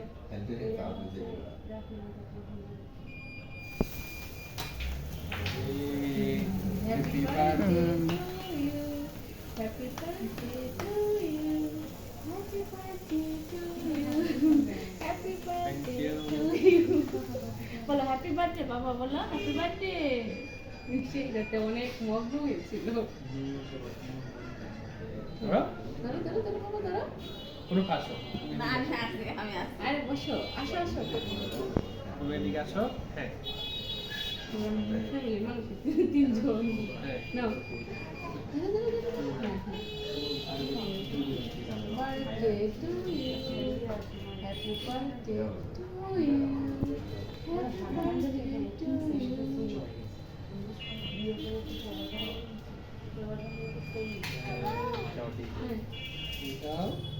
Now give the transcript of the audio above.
Happy birthday to you. Happy birthday to you. Happy birthday to you. Happy birthday to you. বলো happy birthday বাবা বলো happy birthday মিষ্টি যাতে অনেক মগ্ন হয়েছিল ধরো ধরো ধরো বাবা ধরো কোনো না আসি আমি আসি আরে বসো আসো আসো তুমি এদিকে আসো হ্যাঁ তিনজন হ্যাঁ birthday to you. Happy birthday to you. Happy birthday to you. না Happy birthday to you,